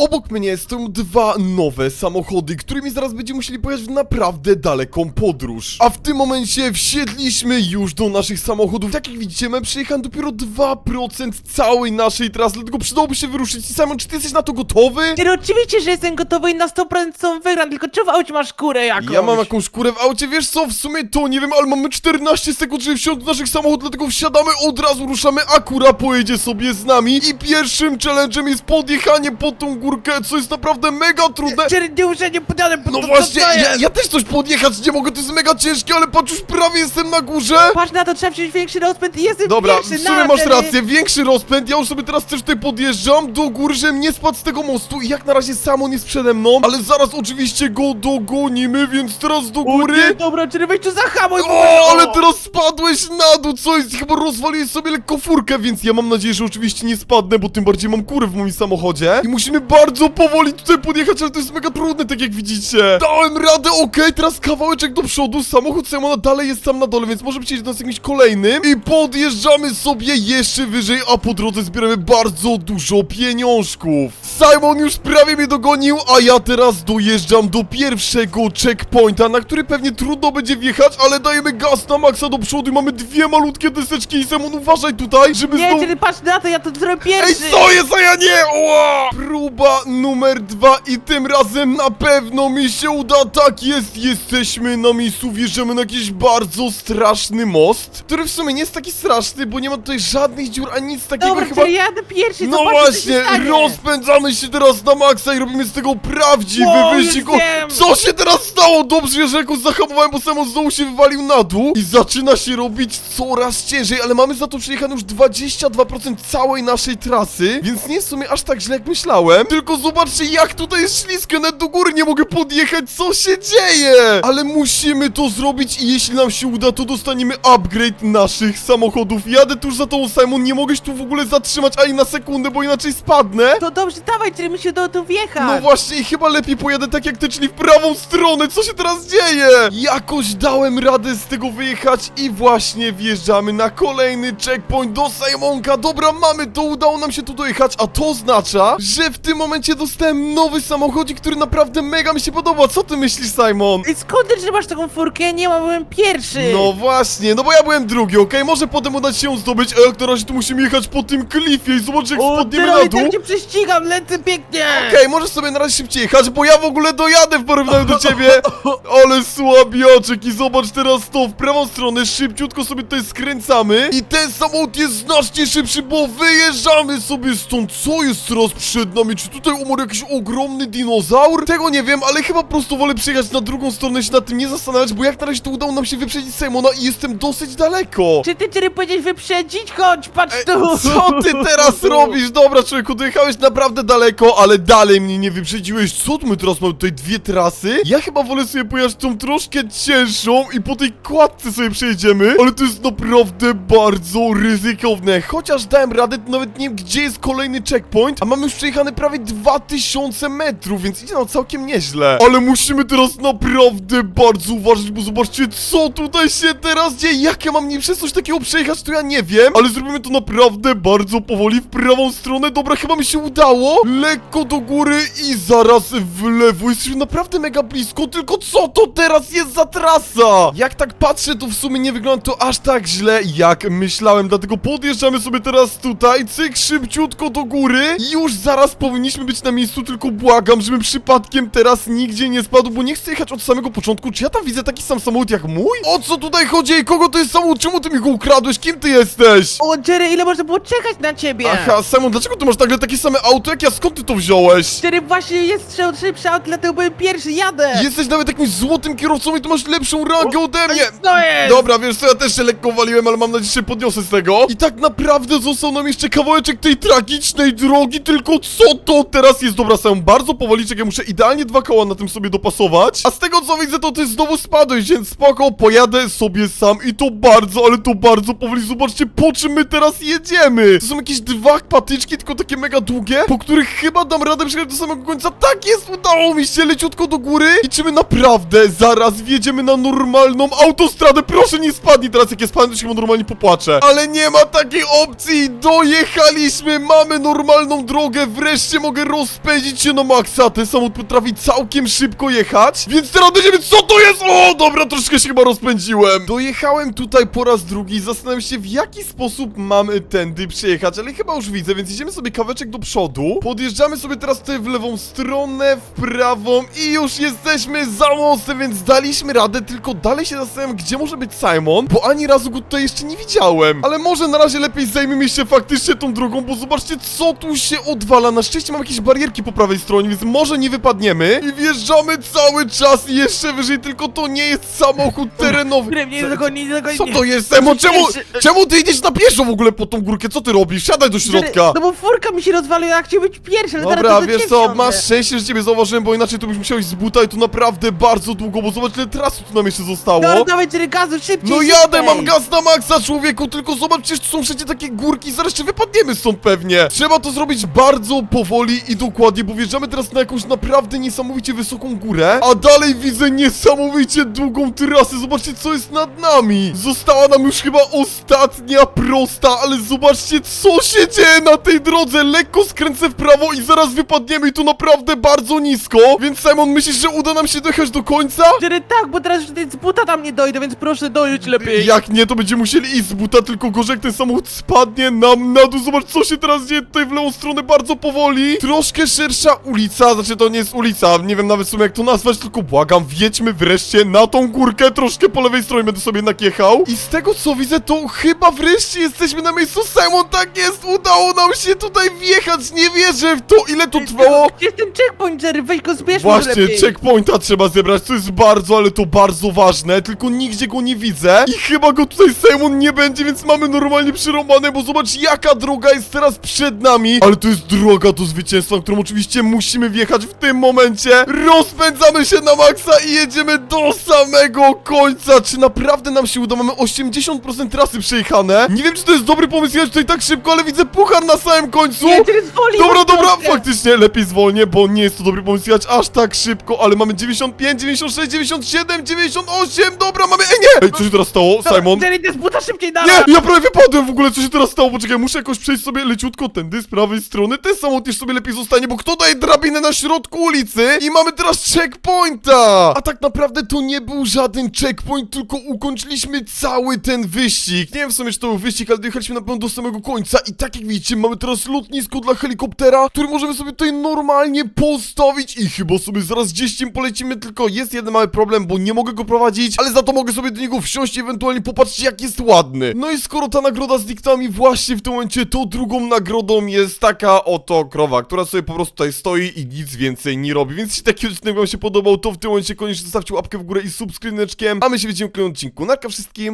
Obok mnie stoją dwa nowe samochody, którymi zaraz będziemy musieli pojechać w naprawdę daleką podróż. A w tym momencie wsiedliśmy już do naszych samochodów. Tak jak widzicie, mamy przejechane dopiero 2% całej naszej trasy, dlatego przydałoby się wyruszyć. I Simon, czy ty jesteś na to gotowy? Ty, oczywiście, że jestem gotowy i na 100% są wygram, tylko czy w aucie masz kurę jakąś? Ja mam jakąś kurę w aucie, wiesz co, w sumie to nie wiem, ale mamy 14 sekund, żeby wsiąść do naszych samochodów, dlatego wsiadamy, od razu ruszamy, Akura pojedzie sobie z nami i pierwszym challenge'em jest podjechanie pod tą górkę, co jest naprawdę mega trudne. Czy nie muszę nie podjadę pod No to, właśnie, co to ja, jest? ja też coś podjechać nie mogę, to jest mega ciężkie, ale patrz, już prawie jestem na górze. Patrz na to, trzeba wziąć większy rozpęd i jestem Dobra, w sumie na, masz rację, większy rozpęd, ja już sobie teraz też tutaj podjeżdżam do góry, żebym nie spadł z tego mostu i jak na razie Samon jest przede mną, ale zaraz oczywiście go dogonimy, więc teraz do O góry. nie, dobra, czy weź tu zahamuj, O, ale teraz spadłeś na dół, co jest? Chyba rozwaliłeś sobie lekko furkę, więc ja mam nadzieję, że oczywiście nie spadnę, bo tym bardziej mam kurę w moim samochodzie. I musimy bardzo powoli tutaj podjechać, ale to jest mega trudne, tak jak widzicie. Dałem radę, okej, teraz kawałeczek do przodu, samochód Simona dalej jest tam na dole, więc może być do nas jakimś kolejnym. I podjeżdżamy sobie jeszcze wyżej, a po drodze zbieramy bardzo dużo pieniążków. Simon już prawie mnie dogonił, a ja teraz dojeżdżam do pierwszego checkpointa, na który pewnie trudno będzie wjechać, ale dajemy gaz na maksa do przodu i mamy dwie malutkie deseczki i Simon uważaj tutaj, żeby Nie, znowu... czyli patrz na to, ja to zrobię Ej, pierwszy! co jest, a ja nie! Ła! Próba numer dwa i tym razem na pewno mi się uda. Tak jest, jesteśmy na miejscu, wjeżdżamy na jakiś bardzo straszny most, który w sumie nie jest taki straszny, bo nie ma tutaj żadnych dziur, ani nic takiego Dobra, chyba... czyli jadę pierwszy, No zobaczmy, co się właśnie, stanie. rozpędzamy się teraz na maksa i robimy z tego prawdziwy Wow, wyścig. już O, wiem. Co się teraz stało? Dobrze, że jakoś zahamowałem, bo samo znowu się wywalił na dół i zaczyna się robić coraz ciężej, ale mamy za to przejechane już 22% całej naszej trasy, więc nie jest w sumie aż tak źle jak myślałem. Tylko zobaczcie, jak tutaj jest ślisko, nawet do góry nie mogę podjechać, co się dzieje? Ale musimy to zrobić i jeśli nam się uda, to dostaniemy upgrade naszych samochodów. Jadę tuż za tą Simon, nie mogę się tu w ogóle zatrzymać ani na sekundę, bo inaczej spadnę. To dobrze, dawaj, czyli mi się do tu wjechać! No właśnie, i chyba lepiej pojadę tak jak ty, czyli w prawą stronę. Co się teraz dzieje? Jakoś dałem radę z tego wyjechać i właśnie wjeżdżamy na kolejny checkpoint do Simonka. Dobra, mamy to, udało nam się tu dojechać, a to oznacza, że w tym momencie dostałem nowy samochodzik, który naprawdę mega mi się podoba. Co ty myślisz, Simon? Ej, skąd ty masz taką furkę? Ja nie mam, byłem pierwszy! No właśnie, no bo ja byłem drugi, okej? Może potem uda ci się ją zdobyć, a jak na razie tu musimy jechać po tym klifie i zobacz jak O, spadniemy na dół. tak cię prześcigam, lecę pięknie! Okej, możesz sobie na razie szybciej jechać, bo ja w ogóle dojadę w porównaniu do ciebie. Ale słabiaczek i zobacz teraz to, w prawą stronę szybciutko sobie tutaj skręcamy i ten samochód jest znacznie szybszy, bo wyjeżdżamy sobie stąd. Co jest teraz przed nami? Czy tutaj umarł jakiś ogromny dinozaur? Tego nie wiem, ale chyba po prostu wolę przyjechać na drugą stronę, się nad tym nie zastanawiać, bo jak na razie to udało nam się wyprzedzić Simona i jestem dosyć daleko. Czy ty, Jerry, powiedziałeś wyprzedzić? Chodź, patrz Ej, tu! Co ty teraz robisz? Dobra, człowieku, dojechałeś naprawdę daleko, ale dalej mnie nie wyprzedziłeś. Co my teraz mamy tutaj dwie trasy? Ja chyba wolę sobie pojechać tą troszkę cięższą i po tej kładce sobie przejedziemy, ale to jest naprawdę bardzo ryzykowne. Chociaż dałem radę, to nawet nie wiem, gdzie jest kolejny checkpoint, a mamy już przejechane prawie 2000 metrów, więc idzie nam całkiem nieźle. Ale musimy teraz naprawdę bardzo uważać, bo zobaczcie, co tutaj się teraz dzieje. Jak ja mam nie przez coś takiego przejechać, to ja nie wiem, ale zrobimy to naprawdę bardzo powoli w prawą stronę. Dobra, chyba mi się udało. Lekko do góry i zaraz w lewo. Jesteśmy naprawdę mega blisko, tylko co to teraz jest za trasa? Jak tak patrzę, to w sumie nie wygląda to aż tak źle, jak myślałem, dlatego podjeżdżamy sobie teraz tutaj, cyk, szybciutko do góry. Już zaraz powinniśmy być na miejscu, tylko błagam, żebym przypadkiem teraz nigdzie nie spadł, bo nie chcę jechać od samego początku. Czy ja tam widzę taki sam samochód jak mój? O co tutaj chodzi? Ej, Kogo to jest samochód? Czemu ty mi go ukradłeś? Kim ty jesteś? O, Jerry, ile można było czekać na ciebie? Aha, Simon, dlaczego ty masz nagle takie same auto jak ja? Skąd ty to wziąłeś? Jerry, właśnie jest szybszy aut, dlatego byłem pierwszy, jadę! Jesteś nawet jakimś złotym kierowcą i ty masz lepszą rangę ode mnie! Co jest? Dobra, wiesz co, ja też się lekko waliłem, ale mam nadzieję, że się podniosę z tego. I tak naprawdę został nam jeszcze kawałeczek tej tragicznej drogi, tylko co to teraz jest? Dobra, są bardzo powoliczek, ja muszę idealnie dwa koła na tym sobie dopasować. A z tego co widzę, to ty znowu spadłeś, więc spoko, pojadę sobie sam i to bardzo, ale to bardzo powoli. Zobaczcie, po czym my teraz jedziemy. To są jakieś dwa patyczki, tylko takie mega długie, po których chyba dam radę przejechać do samego końca. Tak jest, udało mi się, leciutko do góry. I czy my naprawdę zaraz wjedziemy na normalną autostradę? Proszę, nie spadnij teraz, jak ja spadnę, to się normalnie popłaczę. Ale nie ma takiej opcji, dojechaliśmy, mamy normalną drogę, wreszcie mogę rozpędzić się na maksa. Ten samochód potrafi całkiem szybko jechać, więc teraz będziemy, co to jest? O, dobra, troszkę się chyba rozpędziłem. Dojechałem tutaj po raz drugi, zastanawiam się, w jaki sposób mamy tędy przejechać, ale chyba już widzę, więc idziemy sobie kaweczek do przodu, podjeżdżamy sobie teraz tutaj w lewą stronę, w prawą i już jesteśmy za mostem, więc daliśmy radę, tylko dalej się zastanawiam, gdzie może być Simon, bo ani razu go tutaj jeszcze nie widziałem. Ale może na razie lepiej zajmijmy się faktycznie tą drogą, bo zobaczcie, co tu się odwala. Na szczęście mam jakieś barierki po prawej stronie, więc może nie wypadniemy. I wjeżdżamy cały czas i jeszcze wyżej, tylko to nie jest samochód terenowy. Kurde, nie dogoni, nie dogoni. Co to jest, Emo? Czemu, czemu ty idziesz na pieszo w ogóle po tą górkę? Co ty robisz? Siadaj do środka. No bo furka mi się rozwaliła, ja chciałem być pierwszy, ale Dobra, teraz to wiesz co, masz szczęście, że ciebie zauważyłem, bo inaczej to byś musiał iść z buta i tu naprawdę bardzo długo, bo zobacz ile trasu tu nam jeszcze zostało. No dawaj tyle gazu, szybciej, No szybciej. jadę, mam gaz na maksa, człowieku, tylko zobacz, przecież tu są wszędzie takie górki, zaraz jeszcze wypadniemy stąd pewnie. Trzeba to zrobić bardzo powoli i dokładnie, bo wjeżdżamy teraz na jakąś naprawdę niesamowicie wysoką górę, a dalej widzę niesamowicie długą trasę, zobaczcie co jest nad nami. Została nam już chyba ostatnia prosta, ale zobaczcie co się dzieje na tej drodze, lekko skręcę w prawo i zaraz wypadniemy i to naprawdę bardzo nisko, więc Simon, myślisz, że uda nam się dojechać do końca? Jerry, tak, bo teraz już z buta tam nie dojdę, więc proszę dojedź lepiej. Jak nie, to będziemy musieli iść z buta, tylko gorzej jak ten samochód spadnie nam na dół. Zobacz, co się teraz dzieje tutaj w lewą stronę, bardzo powoli. Troszkę szersza ulica, znaczy to nie jest ulica, nie wiem nawet w sumie jak to nazwać, tylko błagam, wjedźmy wreszcie na tą górkę, troszkę po lewej stronie będę sobie jednak jechał. I z tego co widzę, to chyba wreszcie jesteśmy na miejscu Simon, tak jest, udało nam się tutaj wjechać, nie wierzę w to, ile to trwało. Gdzie jest ten checkpoint, Jerry? Weź go zbierz Właśnie, lepiej. checkpointa trzeba zebrać, to jest bardzo, ale to bardzo ważne, tylko nigdzie go nie widzę i chyba go tutaj Simon nie będzie, więc mamy normalnie przerąbane, bo zobacz jaka droga jest teraz przed nami, ale to jest droga do zwycięstwa, którą oczywiście musimy wjechać w tym momencie, rozpędzamy się na maksa i jedziemy do samego końca, czy naprawdę nam się uda, mamy 80% trasy przejechane, nie wiem czy to jest dobry pomysł jechać tutaj tak szybko, ale widzę puchar na samym końcu, Nie, zwolnij, Dobra, dobra, faktycznie lepiej zwolnię, bo nie jest to dobry pomysł jechać aż tak szybko, ale mamy 95, 96, 97, 98, dobra, mamy... Ej, nie! Ej, co się teraz stało, Simon? Jerry, ty z buta szybciej dawaj. Nie, ja prawie wypadłem w ogóle, co się teraz stało? Poczekaj, muszę jakoś przejść sobie leciutko tędy z prawej strony. Ten już sobie lepiej zostanie, bo kto daje drabinę na środku ulicy? I mamy teraz checkpointa! A tak naprawdę to nie był żaden checkpoint, tylko ukończyliśmy cały ten wyścig. Nie wiem w sumie, czy to był wyścig, ale dojechaliśmy na pewno do samego końca. I tak jak widzicie, mamy teraz lotnisko dla helikoptera, który możemy sobie tutaj normalnie postawić i chyba sobie zaraz gdzieś tym polecimy, tylko jest jeden mały problem, bo nie mogę go prowadzić, ale za to mogę sobie do niego wsiąść i ewentualnie popatrzeć jak jest ładny. No i skoro ta nagroda zniknęła mi właśnie w tym momencie, to drugą nagrodą jest taka oto krowa, która sobie po prostu tutaj stoi i nic więcej nie robi, więc jeśli taki odcinek wam się podobał, to w tym momencie koniecznie zostawcie łapkę w górę i subskrybneczkiem, a my się widzimy w kolejnym odcinku. Narka wszystkim!